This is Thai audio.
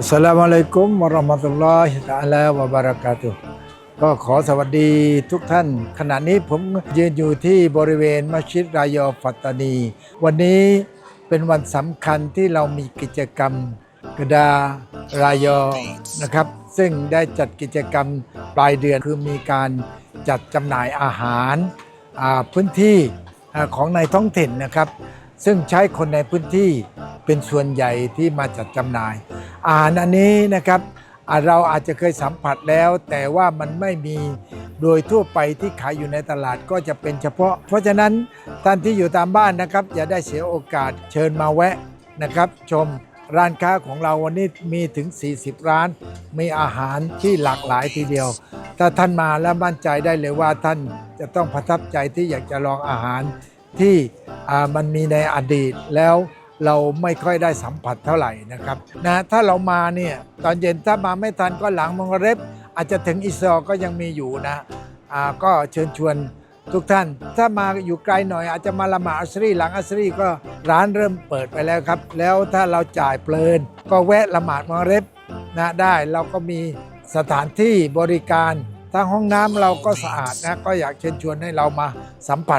อัสสลามุอะลัยกุมวะเราะห์มะตุลลอฮิตะอาลาวะบะเราะกาตุฮ์ก็ขอสวัสดีทุกท่าน ขณะนี้ผมยืนอยู่ที่บริเวณมัสยิดรายอฟัตตานี วันนี้เป็นวันสำคัญที่เรามีกิจกรรมกระดารายอนะครับ ซึ่งได้จัดกิจกรรมปลายเดือนคือมีการจัดจำหน่ายอาหารพื้นที่ของในท้องถิ่นนะครับ ซึ่งใช้คนในพื้นที่เป็นส่วนใหญ่ที่มาจัดจำหน่าย อาหารอันนี้นะครับเราอาจจะเคยสัมผัสแล้ว แต่ว่ามันไม่มีโดยทั่วไปที่ขายอยู่ในตลาดก็จะเป็นเฉพาะ เพราะฉะนั้นท่านที่อยู่ตามบ้านนะครับอย่าได้เสียโอกาสเชิญมาแวะนะครับ ชมร้านค้าของเราวันนี้มีถึง 40 ร้าน มีอาหารที่หลากหลายทีเดียว ถ้าท่านมาแล้วมั่นใจได้เลยว่าท่านจะต้องประทับใจที่อยากจะลองอาหารที่มันมีในอดีตแล้ว เราไม่ค่อยได้สัมผัสเท่าไหร่นะครับนะถ้าเรามาเนี่ยตอนเย็นถ้ามาไม่ทันก็หลังมังกรเร็บอาจจะถึงอิสรอก็ยังมีอยู่นะอ่าก็เชิญชวนทุกท่าน ถ้ามาอยู่ไกลหน่อยอาจจะมาละหมาดอัสรีหลังอัสรีก็ร้านเริ่มเปิดไปแล้วครับ แล้วถ้าเราจ่ายเพลิน ก็แวะละหมาดมังกรเร็บนะได้เราก็มีสถานที่บริการทางห้องน้ำเราก็สะอาดนะก็อยากเชิญชวนให้เรามาสัมผัส